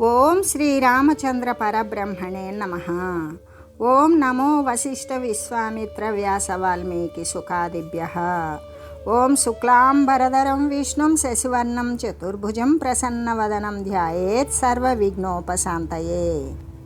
ఓం శ్రీరామచంద్ర పరబ్రహ్మణే నమ. ఓం నమో వశిష్ఠ విశ్వామిత్ర వ్యాస వాల్మీకి సుఖాదిభ్య. ఓం శుక్లాంబరధరం విష్ణుం శశివర్ణం చతుర్భుజం ప్రసన్నవదనం ధ్యాయేత్ సర్వ విఘ్నోపశాంతయే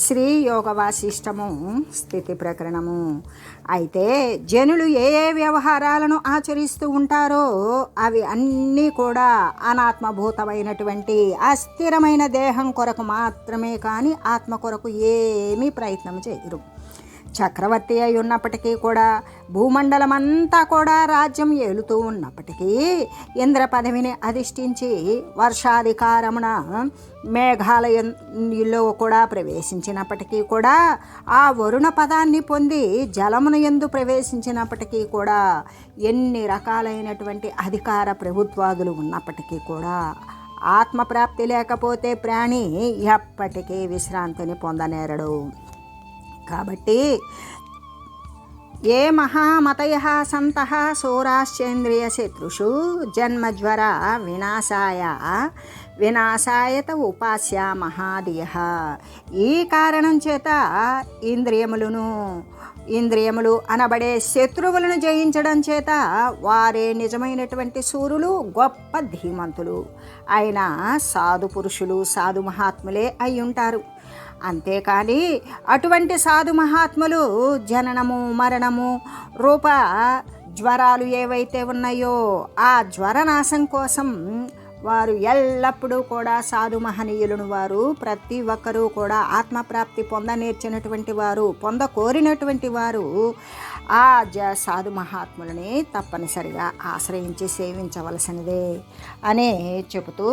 శ్రీ యోగ వాసిష్టము స్థితి ప్రకరణము. అయితే జనులు ఏ ఏ వ్యవహారాలను ఆచరిస్తూ ఉంటారో అవి అన్నీ కూడా అనాత్మభూతమైనటువంటి అస్థిరమైన దేహం కొరకు మాత్రమే కానీ ఆత్మ కొరకు ఏమీ ప్రయత్నం చేయరు. చక్రవర్తి అయి ఉన్నప్పటికీ కూడా భూమండలమంతా కూడా రాజ్యం ఏలుతూ ఉన్నప్పటికీ ఇంద్ర పదవిని అధిష్ఠించి వర్షాధికారమున మేఘాలయంలో కూడా ప్రవేశించినప్పటికీ కూడా ఆ వరుణ పదాన్ని పొంది జలమున ఎందు ప్రవేశించినప్పటికీ కూడా ఎన్ని రకాలైనటువంటి అధికార ప్రభుత్వాదులు ఉన్నప్పటికీ కూడా ఆత్మప్రాప్తి లేకపోతే ప్రాణి ఎప్పటికీ విశ్రాంతిని పొందనేరడు. కాబట్టి ఏ మహామతయ సంత సోరాశ్చేంద్రియ శత్రుషు జన్మజ్వర వినాశాయ వినాశాయత ఉపాస్య మహాదియ. ఈ కారణం చేత ఇంద్రియములను ఇంద్రియములు అనబడే శత్రువులను జయించడం చేత వారే నిజమైనటువంటి సూర్యులు గొప్ప ధీమంతులు. అయినా సాధు పురుషులు సాధు మహాత్ములే అయి ఉంటారు అంతేకాని అటువంటి సాధు మహాత్ములు జననము మరణము రూప జ్వరాలు ఏవైతే ఉన్నాయో ఆ జ్వరనాశం కోసం వారు ఎల్లప్పుడూ కూడా సాధు మహనీయులను వారు ప్రతి ఒక్కరూ కూడా ఆత్మప్రాప్తి పొందనేర్చినటువంటి వారు పొందకోరినటువంటి వారు ఆ జ సాధు మహాత్ములని తప్పనిసరిగా ఆశ్రయించి సేవించవలసినదే అనే చెబుతూ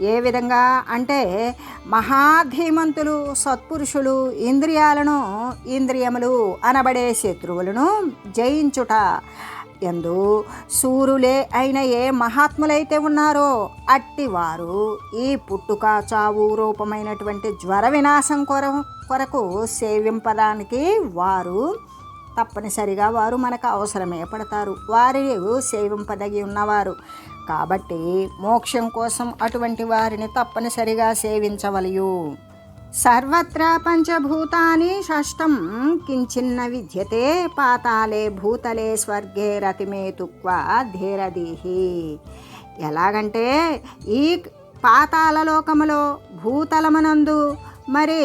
ఏ విధంగా అంటే మహాధీమంతులు సత్పురుషులు ఇంద్రియాలను ఇంద్రియములు అనబడే శత్రువులను జయించుట ఎందు సూరులే అయిన ఏ మహాత్ములైతే ఉన్నారో అట్టివారు ఈ పుట్టుక చావు రూపమైనటువంటి జ్వర వినాశం కొర కొరకు సేవింపడానికి వారు తప్పనిసరిగా వారు మనకు అవసరమే పడతారు. వారి సేవింపదగి ఉన్నవారు. కాబట్టి మోక్షం కోసం అటువంటి వారిని తప్పనిసరిగా సేవించవలయు. సర్వత్రా పంచభూతాని షష్టం కించిన్న విద్యతే పాతాలే భూతలే స్వర్గే రతిమేతుక్వ ధీరదీహి. ఎలాగంటే ఈ పాతాల లోకములో భూతలమనందు మరి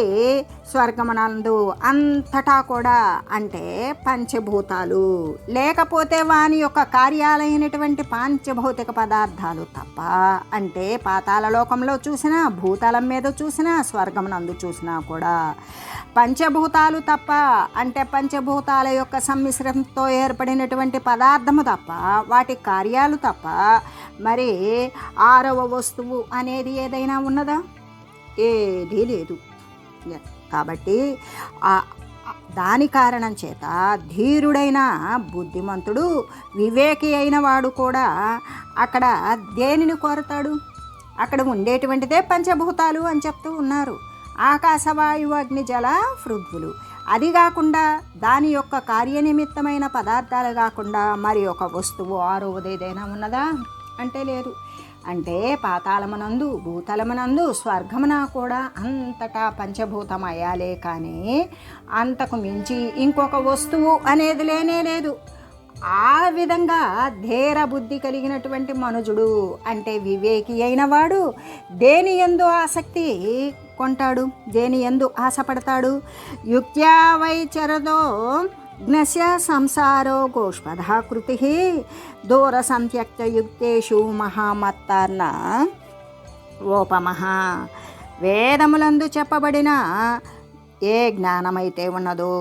స్వర్గమనందు అంతటా కూడా అంటే పంచభూతాలు. లేకపోతే వాని యొక్క కార్యాలైనటువంటి పంచభౌతిక పదార్థాలు తప్ప అంటే పాతాల లోకంలో చూసినా భూతలం మీద చూసినా స్వర్గమునందు చూసినా కూడా పంచభూతాలు తప్ప అంటే పంచభూతాల యొక్క సమ్మిశ్రంతో ఏర్పడినటువంటి పదార్థము తప్ప వాటి కార్యాలు తప్ప మరి ఆరవ వస్తువు అనేది ఏదైనా ఉన్నదా? ఏదీ లేదు. కాబట్టి దాని కారణం చేత ధీరుడైన బుద్ధిమంతుడు వివేకి అయిన వాడు కూడా అక్కడ దేనిని కోరతాడు? అక్కడ ఉండేటువంటిదే పంచభూతాలు అని చెప్తూ ఉన్నారు. ఆకాశవాయువు అగ్ని జల పృథ్వులు. అది కాకుండా దాని యొక్క కార్యనిమిత్తమైన పదార్థాలు కాకుండా మరి ఒక వస్తువు ఆరవది ఏదైనా ఉన్నదా? అంటే లేదు. అంటే పాతాళమునందు భూతలమునందు స్వర్గమున కూడా అంతటా పంచభూతమయ్యాలే కానీ అంతకు మించి ఇంకొక వస్తువు అనేది లేనే లేదు. ఆ విధంగా ధీర బుద్ధి కలిగినటువంటి మనుజుడు అంటే వివేకి అయిన వాడు దేని ఎందు ఆసక్తి కొంటాడు? దేని ఎందు ఆశపడతాడు? యుక్త్యా యజ్ఞస్య సంసారో గోష్పధాకృతి దూర సంత్యక్తయుక్తేషు మహామత్తార్న ఓపమహ వేదములందు చెప్పబడిన ఏ జ్ఞానమైతే ఉన్నదో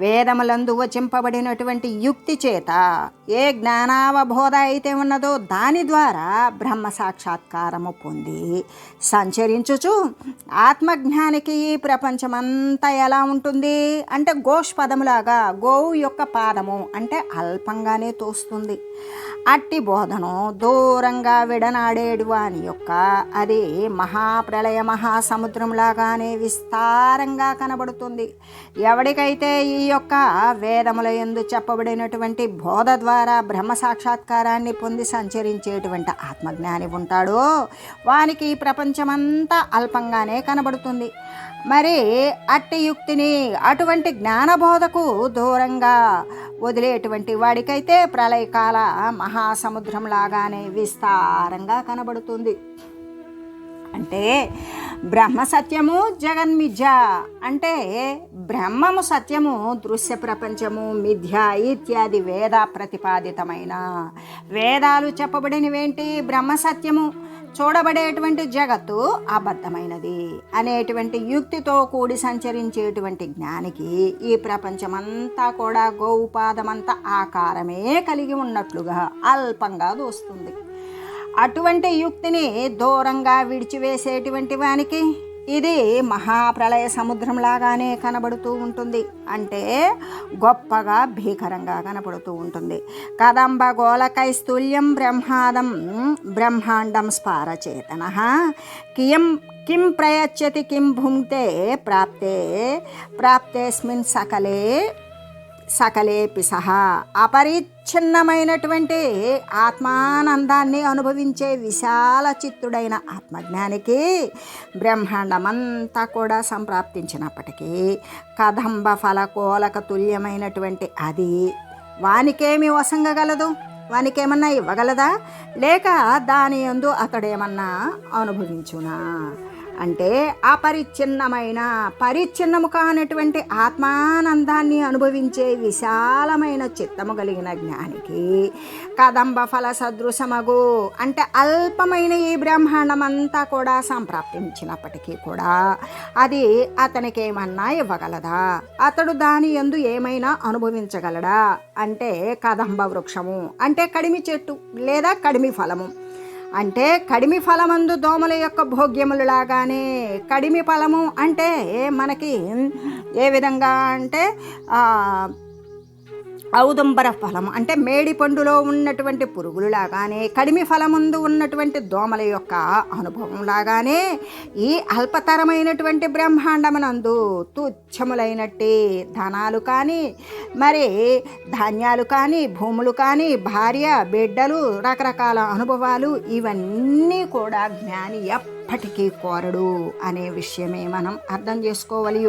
వేదములందు వచింపబడినటువంటి యుక్తి చేత ఏ జ్ఞానావబోధ అయితే ఉన్నదో దాని ద్వారా బ్రహ్మ సాక్షాత్కారము పొంది సంచరించుచు ఆత్మజ్ఞానికి ఈ ప్రపంచమంతా ఎలా ఉంటుంది? అంటే గోష్ పదములాగా గోవు యొక్క పాదము అంటే అల్పంగానే తోస్తుంది. అట్టి బోధను దూరంగా విడనాడేడు వాని యొక్క అది మహాప్రళయ మహాసముద్రంలాగానే విస్తారంగా కనబడుతుంది. ఎవడికైతే ఈ యొక్క వేదముల ఎందు చెప్పబడినటువంటి బోధ ద్వారా బ్రహ్మ సాక్షాత్కారాన్ని పొంది సంచరించేటువంటి ఆత్మజ్ఞాని ఉంటాడో వానికి ఈ ప్రపంచమంతా అల్పంగానే కనబడుతుంది. మరి అట్టి యుక్తిని అటువంటి జ్ఞానబోధకు దూరంగా వదిలేటువంటి వాడికైతే ప్రళయకాల మహాసముద్రం లాగానే విస్తారంగా కనబడుతుంది. అంటే బ్రహ్మ సత్యము జగన్మిథ్య అంటే బ్రహ్మము సత్యము దృశ్య ప్రపంచము మిథ్య ఇత్యాది వేద ప్రతిపాదితమైన వేదాలు చెప్పబడినవేంటి? బ్రహ్మ సత్యము. చూడబడేటువంటి జగత్తు అబద్ధమైనది అనేటువంటి యుక్తితో కూడి సంచరించేటువంటి జ్ఞానికి ఈ ప్రపంచమంతా కూడా గోపాదమంతా ఆకారమే కలిగి ఉన్నట్లుగా అల్పంగా దోస్తుంది. అటువంటి యుక్తిని దూరంగా విడిచివేసేటువంటి వానికి ఇది మహాప్రళయ సముద్రంలాగానే కనబడుతూ ఉంటుంది. అంటే గొప్పగా భీకరంగా కనపడుతూ ఉంటుంది. కదంబ గోళకైస్తుల్యం బ్రహ్మాదం బ్రహ్మాండం స్పారచేతన. కియం కిం ప్రయచ్చతి కిం భుంక్తే ప్రాప్తే ప్రాప్తేస్మిన్ సకలే సకలేపి సహా అపరిచ్ఛిన్నమైనటువంటి ఆత్మానందాన్ని అనుభవించే విశాల చిత్తుడైన ఆత్మజ్ఞానికి బ్రహ్మాండమంతా కూడా సంప్రాప్తించినప్పటికీ కదంబ ఫలకోలక తుల్యమైనటువంటి అది వానికేమి వసంగగలదు? వానికేమన్నా ఇవ్వగలదా? లేక దాని ఎందు అతడేమన్నా అనుభవించునా? అంటే అపరిచ్ఛిన్నమైన పరిచ్ఛిన్నము కానటువంటి ఆత్మానందాన్ని అనుభవించే విశాలమైన చిత్తము కలిగిన జ్ఞానికి. కదంబ ఫల సదృశమగు. అంటే అల్పమైన ఈ బ్రహ్మాండమంతా కూడా సంప్రాప్తించినప్పటికీ కూడా అది అతనికి ఏమన్నా ఇవ్వగలదా? అతడు దాని ఎందు ఏమైనా అనుభవించగలడా? అంటే కదంబ వృక్షము. అంటే కడిమి చెట్టు లేదా కడిమి ఫలము. అంటే కడిమి ఫలమందు దోమల యొక్క భోగ్యములు లాగానే కడిమి ఫలము అంటే మనకి ఏ విధంగా అంటే ఔదంబర ఫలం. అంటే మేడి పండులో ఉన్నటువంటి పురుగులు లాగానే కడిమి ఫలముందు ఉన్నటువంటి దోమల యొక్క అనుభవం లాగానే ఈ అల్పతరమైనటువంటి బ్రహ్మాండమునందు తుచ్చములైనట్టి ధనాలు కానీ మరి ధాన్యాలు కానీ భూములు కానీ భార్య బిడ్డలు రకరకాల అనుభవాలు ఇవన్నీ కూడా జ్ఞాని ఎప్పటికీ కోరడు అనే విషయమే మనం అర్థం చేసుకోవాలి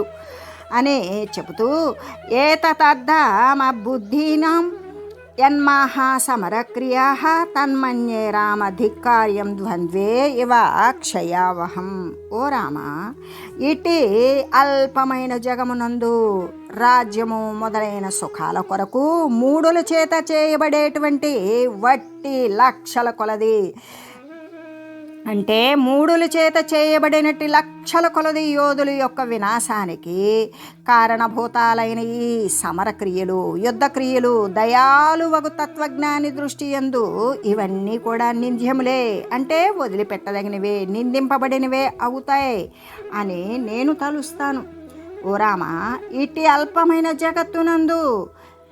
అని చెబుతూ ఏతద్ధామ బుద్ధీనాం యన్మాహా సమరక్రియా తన్మన్యే రామధిక్కార్యం ద్వంద్వే ఇవ క్షయావహం. ఓ రామ ఇటీ అల్పమైన జగమునందు రాజ్యము మొదలైన సుఖాల కొరకు మూడుల చేత చేయబడేటువంటి వట్టి లక్షల కొలది. అంటే మూడుల చేత చేయబడినట్టి లక్షల కొలది యోధుల యొక్క వినాశానికి కారణభూతాలైన ఈ సమరక్రియలు యుద్ధక్రియలు దయాలు వగు తత్వజ్ఞాని దృష్టి ఎందు ఇవన్నీ కూడా నింద్యములే. అంటే వదిలిపెట్టదగినవే నిందింపబడినవే అవుతాయి అని నేను తలుస్తాను. ఓ రామ ఇట్టి అల్పమైన జగత్తునందు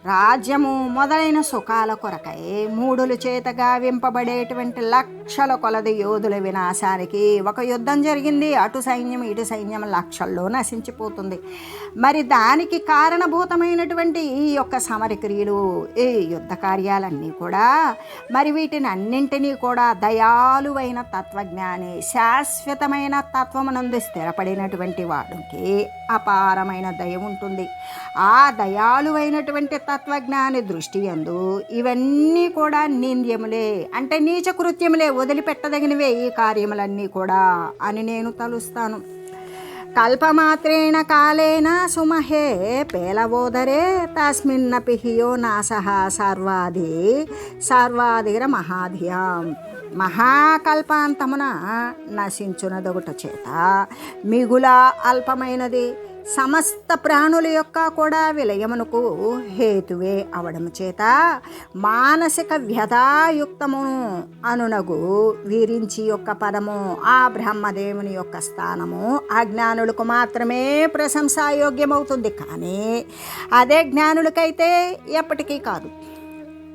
రాజ్యము మొదలైన సుఖాల కొరకై మూడుల చేత గావింపబడేటువంటి లక్షల కొలది యోధుల వినాశానికి ఒక యుద్ధం జరిగింది. అటు సైన్యం ఇటు సైన్యం లక్షల్లో నశించిపోతుంది. మరి దానికి కారణభూతమైనటువంటి ఈ యొక్క సమరక్రియలు ఈ యుద్ధ కార్యాలన్నీ కూడా మరి వీటిని అన్నింటినీ కూడా దయాలువైన తత్వజ్ఞాని శాశ్వతమైన తత్వమునందు స్థిరపడినటువంటి వాడికి అపారమైన దయ ఉంటుంది. ఆ దయాలువైనటువంటి తత్వజ్ఞాని దృష్టి ఎందు ఇవన్నీ కూడా నింద్యములే అంటే నీచ కృత్యములే వదిలిపెట్టదగినవే ఈ కార్యములన్నీ కూడా అని నేను తలుస్తాను. కల్పమాత్రేణ కాలేన సుమహే పేలవోదరే తస్మిన్నపి హియో నాసహ సర్వాధి సర్వాధిర మహాధియాం. మహాకల్పాంతమున నశించునదొకట చేత మిగుల అల్పమైనది. సమస్త ప్రాణుల యొక్క కూడా విలయమునకు హేతువే అవడము చేత మానసిక వ్యధాయుక్తమును అనునగు వీరించి యొక్క పదము ఆ బ్రహ్మదేవుని యొక్క స్థానము అజ్ఞానులకు మాత్రమే ప్రశంసాయోగ్యమవుతుంది. కానీ అదే జ్ఞానులకైతే ఎప్పటికీ కాదు.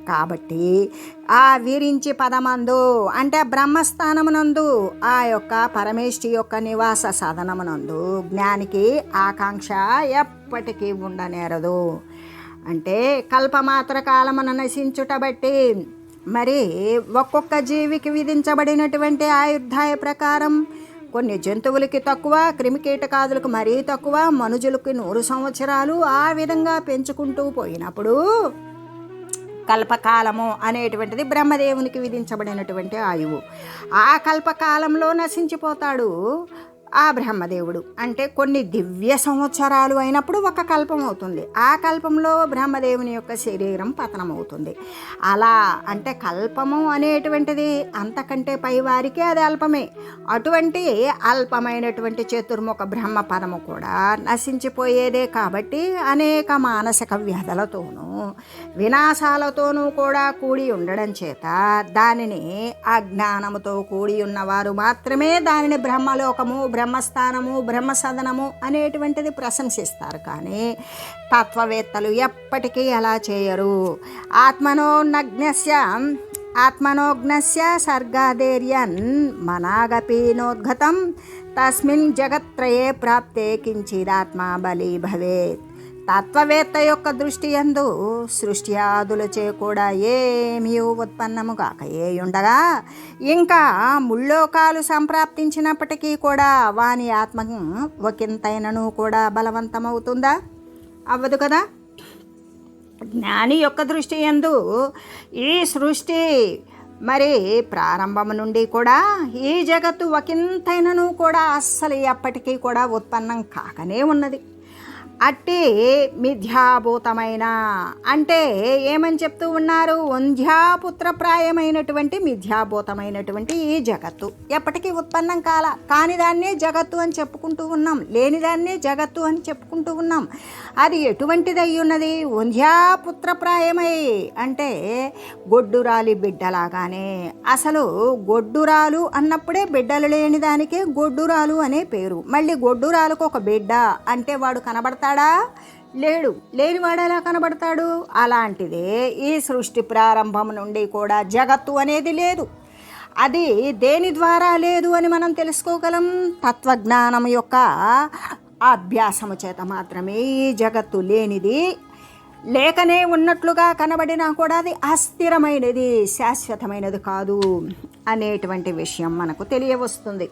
కాబట్టి ఆ వీరించి పదమందు అంటే బ్రహ్మస్థానమునందు ఆ యొక్క పరమేష్టి యొక్క నివాస సాధనమునందు జ్ఞానికి ఆకాంక్ష ఎప్పటికీ ఉండనేరదు. అంటే కల్పమాత్ర కాలమును నశించుట బట్టి మరి ఒక్కొక్క జీవికి విధించబడినటువంటి ఆయుర్ధాయ ప్రకారం కొన్ని జంతువులకి తక్కువ క్రిమికీటకాదులకు మరీ తక్కువ మనుజులకి నూరు సంవత్సరాలు ఆ విధంగా పెంచుకుంటూ పోయినప్పుడు కల్పకాలము అనేటువంటిది బ్రహ్మదేవునికి విధించబడినటువంటి ఆయువు. ఆ కల్పకాలంలో నశించిపోతాడు. ఆ బ్రహ్మదేవుడు. అంటే కొన్ని దివ్య సంవత్సరాలు అయినప్పుడు ఒక కల్పం అవుతుంది. ఆ కల్పంలో బ్రహ్మదేవుని యొక్క శరీరం పతనమవుతుంది. అలా అంటే కల్పము అనేటువంటిది అంతకంటే పై వారికి అది అల్పమే. అటువంటి అల్పమైనటువంటి చతుర్ముఖ బ్రహ్మ పదము కూడా నశించిపోయేదే కాబట్టి అనేక మానసిక వ్యధలతోనూ వినాశాలతోనూ కూడా కూడి ఉండడం చేత దానిని అజ్ఞానముతో కూడి ఉన్నవారు మాత్రమే దానిని బ్రహ్మలోకము బ్రహ్మస్థానము బ్రహ్మసదనము అనేటువంటిది ప్రశంసిస్తారు. కానీ తత్వవేత్తలు ఎప్పటికీ అలా చేయరు. ఆత్మనోనగ్నస్య ఆత్మనోగ్నస్య సర్గాధైర్యన్ మనాగపీనోద్గతం తస్మిన్ జగత్రయే ప్రాప్తే కించిదాత్మా బలి భవేత్. తత్వవేత్త యొక్క దృష్టి ఎందు సృష్టి ఆదులచే కూడా ఏమీ ఉత్పన్నము కాక ఏ ఉండగా ఇంకా ముల్లోకాలు సంప్రాప్తించినప్పటికీ కూడా వాని ఆత్మ ఒకంతైనను కూడా బలవంతమవుతుందా? అవ్వదు కదా? జ్ఞాని యొక్క దృష్టి ఎందు ఈ సృష్టి మరి ప్రారంభం నుండి కూడా ఈ జగత్తు ఒకంతైనను కూడా అస్సలు ఎప్పటికీ కూడా ఉత్పన్నం కాకనే ఉన్నది. అట్టి మిథ్యాభూతమైన అంటే ఏమని చెప్తూ ఉన్నారు? వంధ్యాపుత్రప్రాయమైనటువంటి మిథ్యాభూతమైనటువంటి ఈ జగత్తు. ఎప్పటికీ ఉత్పన్నం కాల. కాని దాన్నే జగత్తు అని చెప్పుకుంటూ ఉన్నాం. లేని దాన్నే జగత్తు అని చెప్పుకుంటూ ఉన్నాం. అది ఎటువంటిది అయి ఉన్నది వంధ్యాపుత్రప్రాయమై. అంటే గొడ్డురాలి బిడ్డలాగానే. అసలు గొడ్డురాలు అన్నప్పుడే బిడ్డలు లేని దానికే గొడ్డురాలు అనే పేరు. మళ్ళీ గొడ్డురాలకు ఒక బిడ్డ అంటే వాడు కనబడతాడు? లేడు. లేనివాడు ఎలా కనబడతాడు? అలాంటిదే ఈ సృష్టి ప్రారంభం నుండి కూడా జగత్తు అనేది లేదు. అది దేని ద్వారా లేదు అని మనం తెలుసుకోగలం? తత్వజ్ఞానం యొక్క అభ్యాసము చేత మాత్రమే ఈ జగత్తు లేనిది లేకనే ఉన్నట్లుగా కనబడినా కూడా అది అస్థిరమైనది శాశ్వతమైనది కాదు అనేటువంటి విషయం మనకు తెలియవస్తుంది.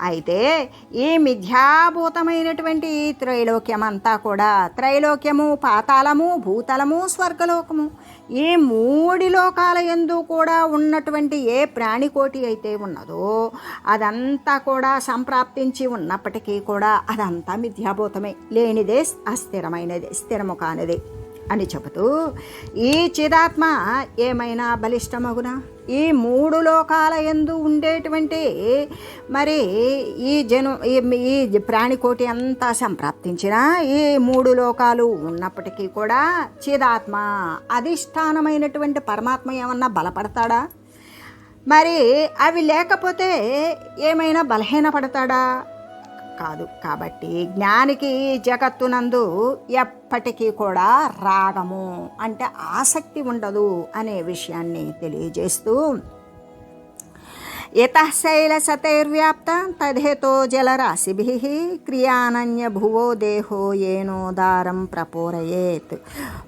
అయితే ఈ మిథ్యాభూతమైనటువంటి ఈ త్రైలోక్యం అంతా కూడా త్రైలోక్యము పాతాళము భూతలము స్వర్గలోకము ఈ మూడి లోకాల ఎందు కూడా ఉన్నటువంటి ఏ ప్రాణికోటి అయితే ఉన్నదో అదంతా కూడా సంప్రాప్తించి ఉన్నప్పటికీ కూడా అదంతా మిథ్యాభూతమే. లేనిదే అస్థిరమైనది స్థిరము కానిది అని చెబుతూ ఈ చిదాత్మ ఏమైనా బలిష్టమగునా? ఈ మూడు లోకాల ఎందు ఉండేటువంటి మరి ఈ జను ఈ- ఈ ప్రాణికోటి అంతా సంప్రాప్తించిన ఈ మూడు లోకాలు ఉన్నప్పటికీ కూడా చిదాత్మ అధిష్టానమైనటువంటి పరమాత్మ ఏమన్నా బలపడతాడా? మరి అవి లేకపోతే ఏమైనా బలహీనపడతాడా? కాదు. కాబట్టి జ్ఞానికి జగత్తునందు ఎప్పటికీ కూడా రాగము అంటే ఆసక్తి ఉండదు అనే విషయాన్ని తెలియజేస్తూ యతశైలసతైర్వ్యాప్త తదేతో జలరాశిభి క్రియానన్య భువో దేహో ఏనోదారం ప్రపూరయేత్.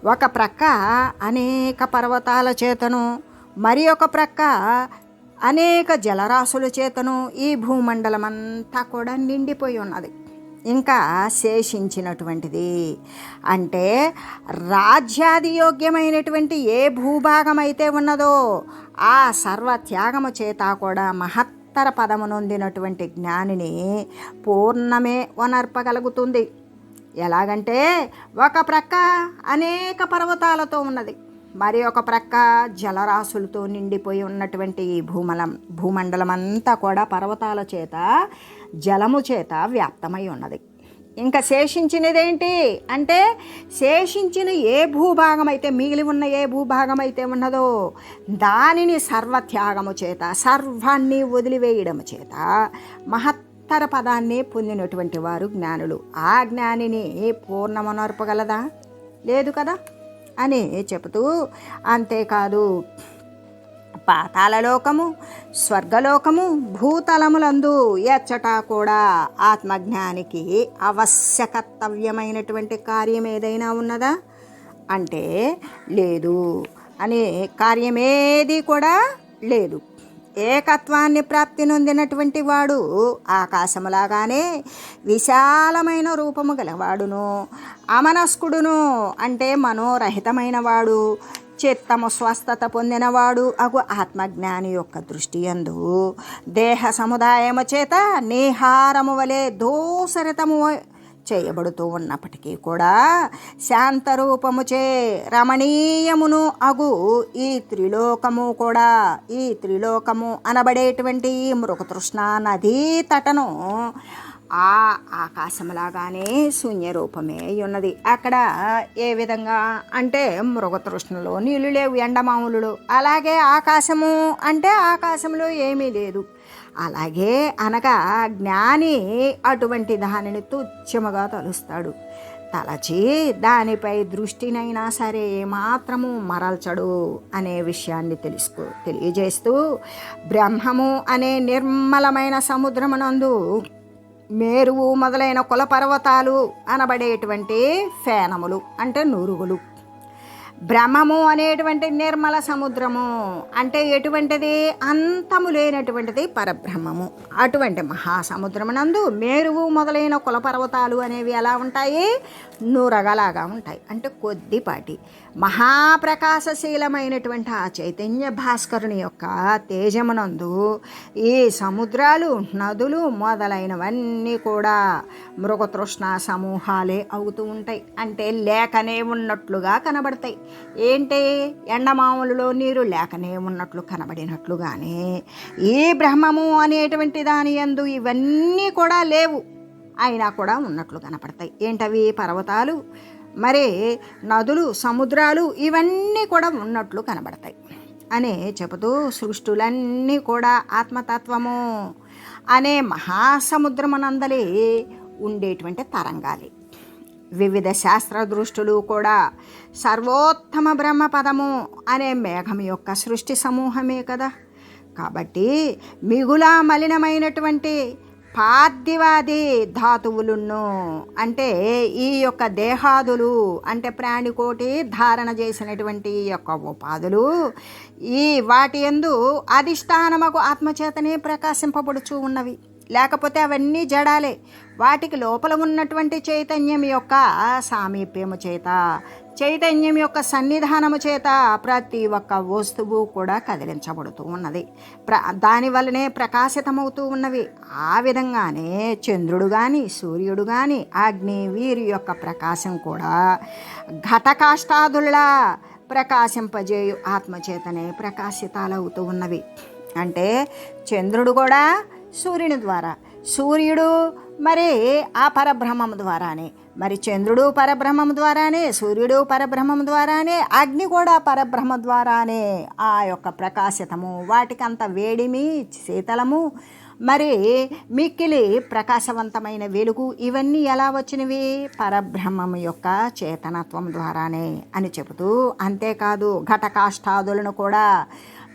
ఒక ప్రక్క అనేక పర్వతాల చేతను మరి ఒక ప్రక్క అనేక జలరాశుల చేతను ఈ భూమండలం అంతా కూడా నిండిపోయి ఉన్నది. ఇంకా శేషించినటువంటిది అంటే రాజ్యాది యోగ్యమైనటువంటి ఏ భూభాగం అయితే ఉన్నదో ఆ సర్వత్యాగము చేత కూడా మహత్తర పదమునొందినటువంటి జ్ఞానిని పూర్ణమే వనర్పగలుగుతుంది. ఎలాగంటే ఒక ప్రక్క అనేక పర్వతాలతో ఉన్నది. మరి ఒక ప్రక్క జలరాశులతో నిండిపోయి ఉన్నటువంటి ఈ భూమలం భూమండలం అంతా కూడా పర్వతాల చేత జలము చేత వ్యాప్తమై ఉన్నది. ఇంకా శేషించినదేంటి? అంటే శేషించిన ఏ భూభాగం అయితే మిగిలి ఉన్న ఏ భూభాగం అయితే ఉన్నదో దానిని సర్వత్యాగము చేత సర్వాన్ని వదిలివేయడము చేత మహత్తర పదాన్ని పొందినటువంటి వారు జ్ఞానులు. ఆ జ్ఞానిని పూర్ణమనర్పగలదా? లేదు కదా? అని చెబుతూ అంతేకాదు పాతాళలోకము స్వర్గలోకము భూతలములందు ఎచ్చట కూడా ఆత్మజ్ఞానికి అవశ్యకర్తవ్యమైనటువంటి కార్యం ఏదైనా ఉన్నదా? అంటే లేదు. అనే కార్యమేది కూడా లేదు. ఏకత్వాన్ని ప్రాప్తి నొందినటువంటి వాడు ఆకాశములాగానే విశాలమైన రూపము గలవాడును అమనస్కుడును అంటే మనోరహితమైన వాడు చిత్తము స్వస్థత పొందినవాడు అగు ఆత్మజ్ఞాని యొక్క దృష్టి అందు దేహ సముదాయము చేత నీహారము వలె దోసరితము చేయబడుతూ ఉన్నప్పటికీ కూడా శాంతరూపముచే రమణీయమును అగు ఈ త్రిలోకము కూడా. ఈ త్రిలోకము అనబడేటువంటి మృగతృష్ణా నదీ తటను ఆ ఆకాశంలాగానే శూన్యరూపమే ఉన్నది అక్కడ ఏ విధంగా అంటే మృగతృష్ణలో నీళ్ళు లేవు ఎండమాములు అలాగే ఆకాశము అంటే ఆకాశంలో ఏమీ లేదు. అలాగే అనగా జ్ఞాని అటువంటి దానిని తుచ్చముగా తలుస్తాడు. తలచి దానిపై దృష్టినైనా సరే ఏమాత్రము మరల్చడు అనే విషయాన్ని తెలుసుకో తెలియజేస్తూ బ్రహ్మము అనే నిర్మలమైన సముద్రమునందు మేరువు మొదలైన కుల పర్వతాలు అనబడేటువంటి ఫేనములు అంటే నురుగులు. బ్రహ్మము అనేటువంటి నిర్మల సముద్రము అంటే ఎటువంటిది? అంతము లేనటువంటిది పరబ్రహ్మము. అటువంటి మహాసముద్రమునందు మేరువు మొదలైన కులపర్వతాలు అనేవి ఎలా ఉంటాయి? నూరగలాగా ఉంటాయి. అంటే కొద్దిపాటి మహాప్రకాశశీలమైనటువంటి ఆ చైతన్య భాస్కరుని యొక్క తేజమునందు ఈ సముద్రాలు నదులు మొదలైనవన్నీ కూడా మృగతృష్ణ సమూహాలే అవుతూ ఉంటాయి. అంటే లేకనే ఉన్నట్లుగా కనబడతాయి. ఏంటి? ఎండమాములలో నీరు లేకనే ఉన్నట్లు కనబడినట్లుగానే ఈ బ్రహ్మము అనేటువంటి దాని యందు ఇవన్నీ కూడా లేవు. అయినా కూడా ఉన్నట్లు కనపడతాయి. ఏంటవి? పర్వతాలు? మరి నదులు సముద్రాలు ఇవన్నీ కూడా ఉన్నట్లు కనబడతాయి. అనే చెబుతూ సృష్టులన్నీ కూడా ఆత్మతత్వము అనే మహాసముద్రమునందలి ఉండేటువంటి తరంగాలి. వివిధ శాస్త్ర దృష్టులు కూడా సర్వోత్తమ బ్రహ్మపదము అనే మేఘం యొక్క సృష్టి సమూహమే కదా. కాబట్టి మిగులా మలినమైనటువంటి పార్థివాది ధాతువులున్ను. అంటే ఈ యొక్క దేహాదులు అంటే ప్రాణికోటి ధారణ చేసినటువంటి ఈ యొక్క ఉపాధులు ఈ వాటి ఎందు అధిష్టానమకు ఆత్మచేతనే ప్రకాశింపబడుచు ఉన్నవి. లేకపోతే అవన్నీ జడాలే. వాటికి లోపల ఉన్నటువంటి చైతన్యం యొక్క సామీప్యము చేత చైతన్యం యొక్క సన్నిధానము చేత ప్రతి ఒక్క వస్తువు కూడా కదిలించబడుతూ ఉన్నది. ప్ర దానివల్లనే ప్రకాశితమవుతూ ఉన్నవి. ఆ విధంగానే చంద్రుడు కానీ సూర్యుడు కానీ అగ్ని వీరి యొక్క ప్రకాశం కూడా ఘటకాష్టాదుల్లా ప్రకాశింపజేయు ఆత్మచేతనే ప్రకాశితాలవుతూ ఉన్నవి. అంటే చంద్రుడు కూడా సూర్యుని ద్వారా సూర్యుడు మరి ఆ పరబ్రహ్మం ద్వారానే మరి చంద్రుడు పరబ్రహ్మం ద్వారానే సూర్యుడు పరబ్రహ్మం ద్వారానే అగ్ని కూడా పరబ్రహ్మ ద్వారానే ఆ యొక్క ప్రకాశితము వాటికంత వేడిమి శీతలము మరి మిక్కిలి ప్రకాశవంతమైన వెలుగు ఇవన్నీ ఎలా వచ్చినవి? పరబ్రహ్మం యొక్క చేతనత్వం ద్వారానే అని చెబుతూ అంతేకాదు ఘటకాష్టాదులను కూడా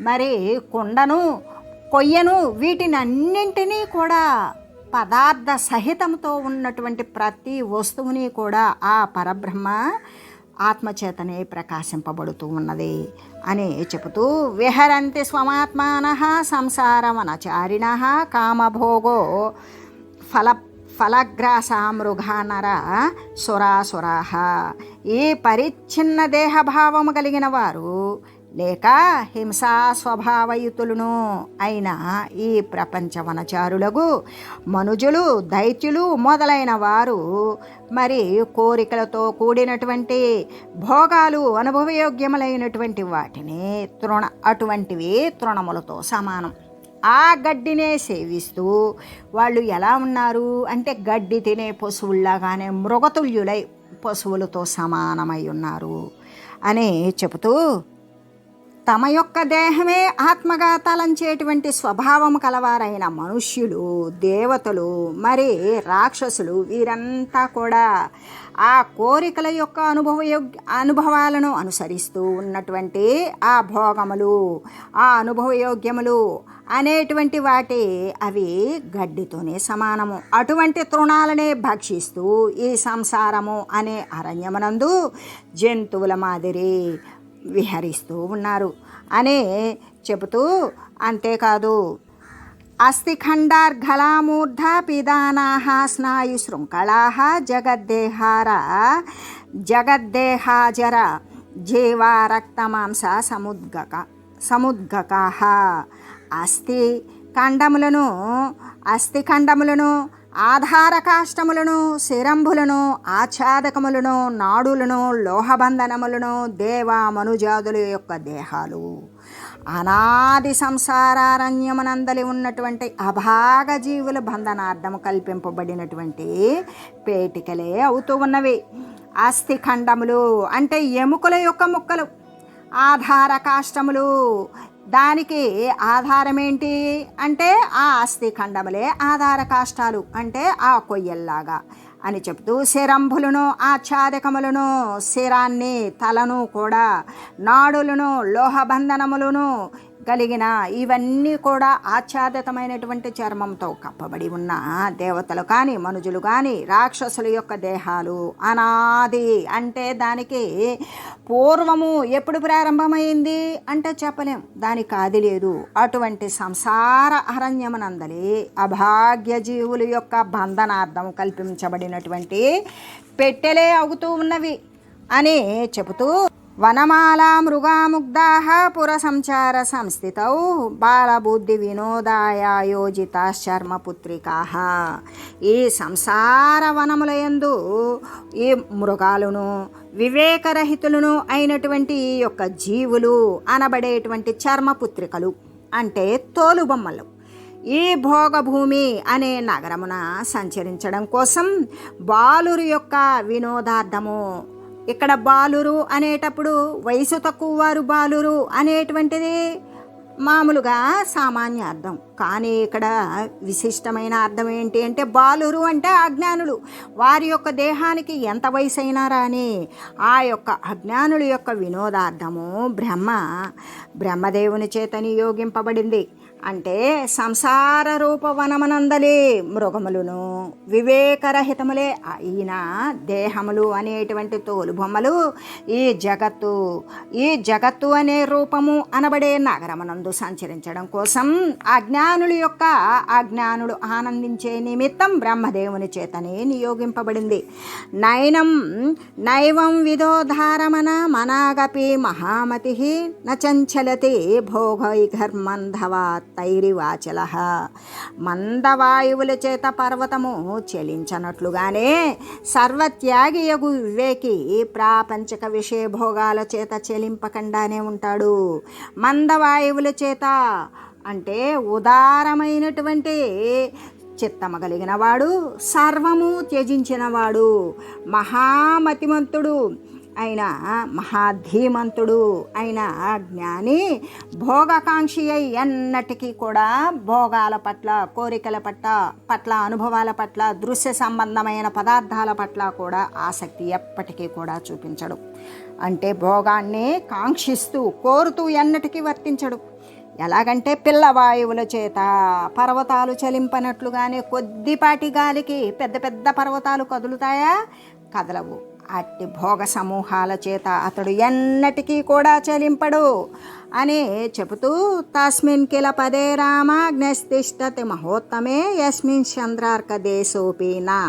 మరి కుండను కొయ్యను వీటిని అన్నింటినీ కూడా పదార్థ సహితంతో ఉన్నటువంటి ప్రతి వస్తువుని కూడా ఆ పరబ్రహ్మ ఆత్మచేతనే ప్రకాశింపబడుతూ ఉన్నది అని చెబుతూ విహరంతి స్వమాత్మాన సంసారవనచారిణ కామభోగో ఫల ఫలగ్రాసమృగానర సురాసురాహ ఈ పరిచ్ఛిన్న దేహభావము కలిగిన వారు లేక హింసా స్వభావయుతులను అయిన ఈ ప్రపంచ వనచారులకు మనుజులు దైత్యులు మొదలైన వారు మరి కోరికలతో కూడినటువంటి భోగాలు అనుభవయోగ్యములైనటువంటి వాటిని తృణ అటువంటివి తృణములతో సమానం. ఆ గడ్డినే సేవిస్తూ వాళ్ళు ఎలా ఉన్నారు అంటే గడ్డి తినే పశువుల్లాగానే మృగతుల్యులై పశువులతో సమానమై ఉన్నారు అని చెబుతూ తమ యొక్క దేహమే ఆత్మగా తలంచేటువంటి స్వభావం కలవారైన మనుష్యులు దేవతలు మరి రాక్షసులు వీరంతా కూడా ఆ కోరికల యొక్క అనుభవ అనుభవాలను అనుసరిస్తూ ఉన్నటువంటి ఆ భోగములు ఆ అనుభవయోగ్యములు అనేటువంటి వాటి అవి గడ్డితోనే సమానము. అటువంటి తృణాలనే భక్షిస్తూ ఈ సంసారము అనే అరణ్యమునందు జంతువుల మాదిరి విహరిస్తూ ఉన్నారు. అనే చెబుతూ అంతేకాదు అస్థిఖండార్ఘలామూర్ధ పిదానాహ స్నాయు శృంఖళాహ జగద్దేహార జగద్దేహాజర జీవారక్తమాంస సముద్గక సముద్గకాహ అస్థి ఖండములను అస్థిఖండములను ఆధారకాష్టములను ఆధార కాష్టములను శిరంభులను ఆచ్ఛాదకములను నాడులను లోహబంధనములను దేవ మనుజాదుల యొక్క దేహాలు. అనాది సంసారారణ్యమునందలి ఉన్నటువంటి అభాగ జీవుల బంధనార్థము కల్పింపబడినటువంటి పేటికలే అవుతూ ఉన్నవి. అస్థిఖండములు అంటే ఎముకల యొక్క ముక్కలు ఆధార కాష్టములు దానికి ఆధారం ఏంటి అంటే ఆ అస్థిఖండములే ఆధార కాష్టాలు అంటే ఆ కొయ్యల్లాగా అని చెప్తూ శిరంభులను ఆచ్ఛాదకములను శిరాన్ని తలను కూడా నాడులను లోహబంధనములను కలిగిన ఇవన్నీ కూడా ఆచ్ఛాదితమైనటువంటి చర్మంతో కప్పబడి ఉన్న దేవతలు కానీ మనుజులు కానీ రాక్షసుల యొక్క దేహాలు అనాది. అంటే దానికి పూర్వము ఎప్పుడు ప్రారంభమైంది అంటే చెప్పలేం. దానికి అది లేదు. అటువంటి సంసార అరణ్యమనందలి అభాగ్య జీవుల యొక్క బంధనార్థం కల్పించబడినటువంటి పెట్టెలే అవుతూ ఉన్నవి అని చెబుతూ వనమాలా మృగాముగ్ధా పురసంచార సంస్థితౌ బాలబుద్ధి వినోదాయోజిత శర్మపుత్రికా ఈ సంసార వనములయందు ఈ మృగాలను వివేకరహితులను అయినటువంటి ఈ యొక్క జీవులు అనబడేటువంటి చర్మపుత్రికలు అంటే తోలుబొమ్మలు ఈ భోగభూమి అనే నగరమున సంచరించడం కోసం బాలురు యొక్క వినోదార్థము ఇక్కడ బాలురు అనేటప్పుడు వయసు తక్కువ వారు బాలురు అనేటువంటిది మామూలుగా సామాన్య అర్థం. కానీ ఇక్కడ విశిష్టమైన అర్థం ఏంటి అంటే బాలురు అంటే అజ్ఞానులు. వారి యొక్క దేహానికి ఎంత వయసు అయినా రాని ఆ యొక్క అజ్ఞానుల యొక్క వినోదార్థము బ్రహ్మ బ్రహ్మదేవుని చేత నియోగింపబడింది. అంటే సంసార రూప వనమనందలే మృగములను వివేకరహితములే. అయిన దేహములు అనేటువంటి తోలుబొమ్మలు ఈ జగత్తు ఈ జగత్తు అనే రూపము అనబడే నగరమునందు సంచరించడం కోసం అజ్ఞానుల యొక్క అజ్ఞానుడు ఆనందించే నిమిత్తం బ్రహ్మదేవుని చేతనే నియోగింపబడింది. నయనం నైవం విదోధారమన మనాగపి మహామతి నచంచలతి భోగైఘర్మంధవా తైరివాచల మందవాయువుల చేత పర్వతము చెలించనట్లుగానే సర్వత్యాగియగు వివేకి ప్రాపంచక విషయ భోగాల చేత చెలింపకుండానే ఉంటాడు. మందవాయువుల చేత అంటే ఉదారమైనటువంటి చిత్తమ కలిగిన వాడు సర్వము త్యజించినవాడు మహామతిమంతుడు అయిన మహాధీమంతుడు అయిన జ్ఞాని భోగకాంక్షి అయి ఎన్నటికీ కూడా భోగాల పట్ల కోరికల పట్ల పట్ల అనుభవాల పట్ల దృశ్య సంబంధమైన పదార్థాల పట్ల కూడా ఆసక్తి ఎప్పటికీ కూడా చూపించడు. అంటే భోగాన్ని కాంక్షిస్తూ కోరుతూ ఎన్నటికీ వర్తించడు. ఎలాగంటే పిల్లవాయువుల చేత పర్వతాలు చలింపనట్లుగానే కొద్దిపాటి గాలికి పెద్ద పెద్ద పర్వతాలు కదులుతాయా? కదలవు. అట్టి భోగ సమూహాల చేత అతడు ఎన్నటికీ కూడా చలింపడు అని చెబుతూ తస్మిన్ కిల పదే రామాగ్నిష్టిష్టతి మహోత్తమే యస్మిన్ చంద్రార్క దేశోపి నా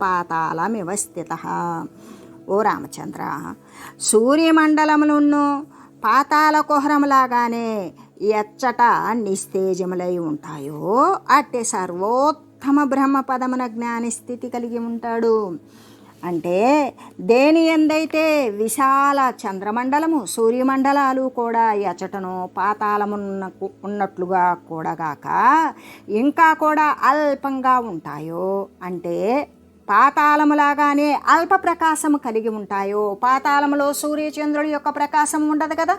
పాతాళమివ స్థిత ఓ రామచంద్ర సూర్యమండలములను పాతాల కుహరములాగానే ఎచ్చట నిస్తేజములై ఉంటాయో అట్టి సర్వోత్తమ బ్రహ్మపదమున జ్ఞాని స్థితి కలిగి ఉంటాడు. అంటే దేని ఎందైతే విశాల చంద్రమండలము సూర్యమండలాలు కూడా ఎచటను పాతాళమున్న ఉన్నట్లుగా కూడగాక ఇంకా కూడా అల్పంగా ఉంటాయో అంటే పాతాళములాగానే అల్ప ప్రకాశము కలిగి ఉంటాయో పాతాళములో సూర్యచంద్రుడి యొక్క ప్రకాశం ఉండదు కదా.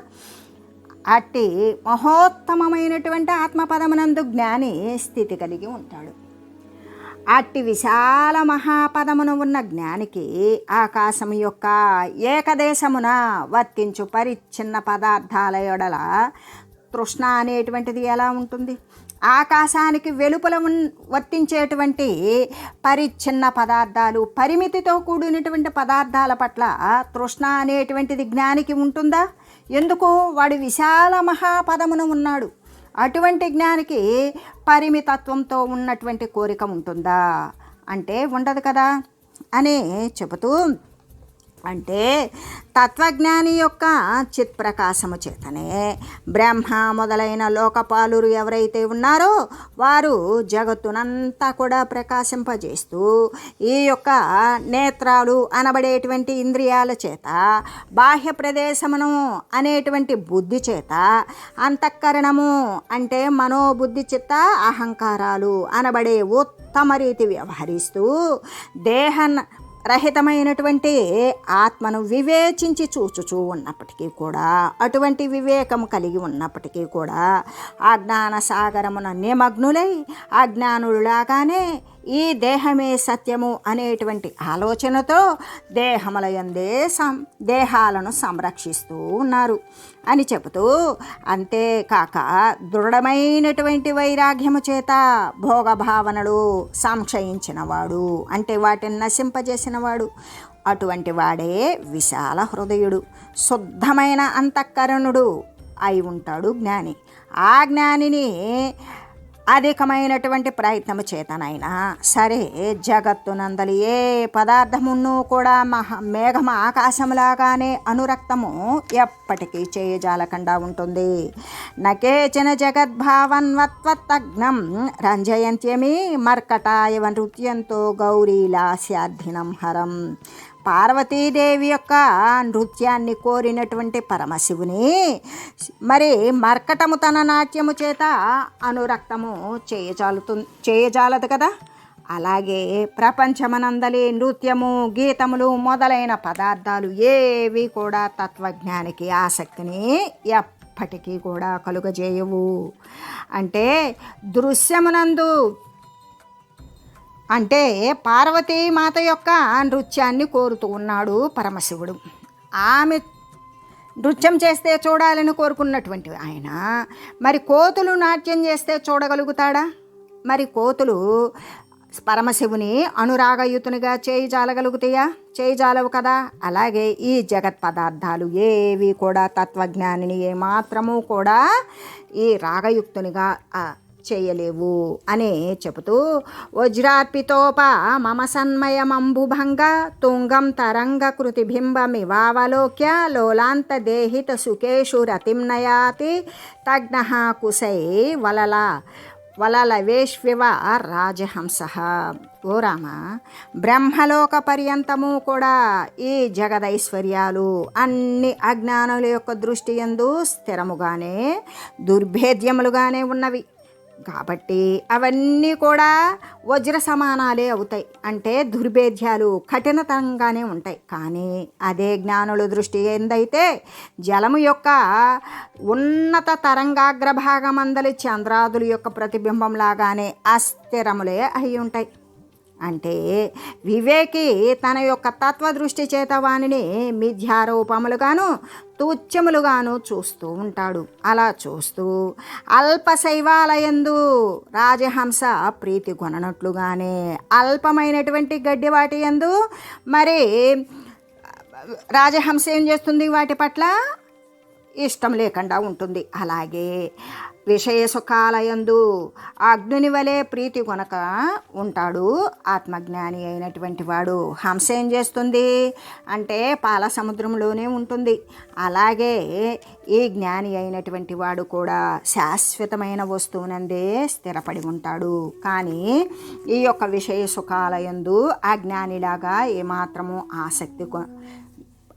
అట్టి మహోత్తమమైనటువంటి ఆత్మపదమునందు జ్ఞాని స్థితి కలిగి ఉంటాడు. అట్టి విశాల మహాపదమున ఉన్న జ్ఞానికి ఆకాశము యొక్క ఏకదేశమున వర్తించు పరిచ్ఛిన్న పదార్థాల యొడల తృష్ణ అనేటువంటిది ఎలా ఉంటుంది? ఆకాశానికి వెలుపల ఉన్ వర్తించేటువంటి పరిచ్ఛిన్న పదార్థాలు పరిమితితో కూడినటువంటి పదార్థాల పట్ల తృష్ణ అనేటువంటిది జ్ఞానికి ఉంటుందా? ఎందుకు వాడు విశాల మహాపదమున ఉన్నాడు? అటువంటి జ్ఞానికి పరిమితత్వంతో ఉన్నటువంటి కోరిక ఉంటుందా? అంటే ఉండదు కదా. అని చెబుతూ అంటే తత్వజ్ఞాని యొక్క చిత్ప్రకాశము చేతనే బ్రహ్మ మొదలైన లోకపాలురు ఎవరైతే ఉన్నారో వారు జగత్తునంతా కూడా ప్రకాశింపజేస్తూ ఈ యొక్క నేత్రాలు అనబడేటువంటి ఇంద్రియాల చేత బాహ్య ప్రదేశమును అనేటువంటి బుద్ధి చేత అంతఃకరణము అంటే మనోబుద్ధి చిత్త అహంకారాలు అనబడే ఉత్తమ రీతి వ్యవహరిస్తూ దేహ రహితమైనటువంటి ఆత్మను వివేచించి చూచుచూ ఉన్నప్పటికీ కూడా అటువంటి వివేకము కలిగి ఉన్నప్పటికీ కూడా అజ్ఞాన సాగరమున నిమగ్నులై అజ్ఞానులాగానే ఈ దేహమే సత్యము అనేటువంటి ఆలోచనతో దేహములయందే సం దేహాలను సంరక్షిస్తూ ఉన్నారు అని చెబుతూ అంతేకాక దృఢమైనటువంటి వైరాగ్యము చేత భోగభావనలు సంక్షయించినవాడు అంటే వాటిని నశింపజేసినవాడు అటువంటి వాడే విశాల హృదయుడు శుద్ధమైన అంతఃకరణుడు అయి ఉంటాడు జ్ఞాని. ఆ జ్ఞానిని అధికమైనటువంటి ప్రయత్నము చేతనైనా సరే జగత్తునందలి ఏ పదార్థమును కూడా మహా మేఘం ఆకాశములాగానే అనురక్తము ఎప్పటికీ చేయజాలకుండా ఉంటుంది. నకేచన జగద్భావన్వత్వత్తగ్నం రంజయంత్యమి మర్కటాయవ నృత్యంతో గౌరీలాస్యాధినం హరం. పార్వతీదేవి యొక్క నృత్యాన్ని కోరినటువంటి పరమశివుని మరి మర్కటము తన నాట్యము చేత అనురక్తము చేయజాలుతు చేయజాలదు కదా. అలాగే ప్రపంచమనందలి నృత్యము గీతములు మొదలైన పదార్థాలు ఏవి కూడా తత్వజ్ఞానికి ఆసక్తిని ఎప్పటికీ కూడా కలుగజేయవు. అంటే దృశ్యమునందు అంటే పార్వతీమాత యొక్క నృత్యాన్ని కోరుతూ ఉన్నాడు పరమశివుడు. ఆమె నృత్యం చేస్తే చూడాలని కోరుకున్నటువంటి ఆయన మరి కోతులు నాట్యం చేస్తే చూడగలుగుతాడా? మరి కోతులు పరమశివుని అనురాగయుతునిగా చేయి జాలగలుగుతాయా? చేయి జాలవు కదా. అలాగే ఈ జగత్ పదార్థాలు ఏవి కూడా తత్వజ్ఞానిని ఏమాత్రము కూడా ఈ రాగయుక్తునిగా చేయలేవు అనే చెబుతూ వజ్రార్పితోప మమ సన్మయమంబుభంగ తుంగం తరంగ కృతిబింబమివావలోక్య లోలాంత దేహిత సుకేషు రతిం నయాతి తగ్న కుశై వలల వలలవేష్వివ రాజహంస. ఓ రామ బ్రహ్మలోక పర్యంతము కూడా ఈ జగదైశ్వర్యాలు అన్ని అజ్ఞానుల యొక్క దృష్టి ఎందు స్థిరముగానే దుర్భేద్యములుగానే ఉన్నవి. కాబట్టి అవన్నీ కూడా వజ్ర సమానాలే అవుతాయి. అంటే దుర్భేద్యాలు కఠినతరంగానే ఉంటాయి. కానీ అదే జ్ఞానుల దృష్టి ఏందైతే జలము యొక్క ఉన్నత తరంగాగ్రభాగమందలి చంద్రాదుల యొక్క ప్రతిబింబంలాగానే అస్థిరములే అయి ఉంటాయి. అంటే వివేకి తన యొక్క తత్వదృష్టి చేత వాణిని మిథ్యారూపములుగాను తుచ్చములుగాను చూస్తూ ఉంటాడు. అలా చూస్తూ అల్పశైవాలయందు రాజహంస ప్రీతి కొననట్లుగానే అల్పమైనటువంటి గడ్డి వాటి యందు మరి రాజహంస ఏం చేస్తుంది వాటి పట్ల? ఇష్టం లేకుండా ఉంటుంది. అలాగే విషయ సుఖాలయందు అగ్నిని వలె ప్రీతి కొనక ఉంటాడు. ఆత్మజ్ఞాని అయినటువంటి వాడు హంస ఏం చేస్తుంది? అంటే పాల సముద్రంలోనే ఉంటుంది. అలాగే ఈ జ్ఞాని అయినటువంటి వాడు కూడా శాశ్వతమైన వస్తువునందే స్థిరపడి ఉంటాడు. కానీ ఈ యొక్క విషయ సుఖాలయందు ఆ జ్ఞానిలాగా ఏమాత్రము ఆసక్తి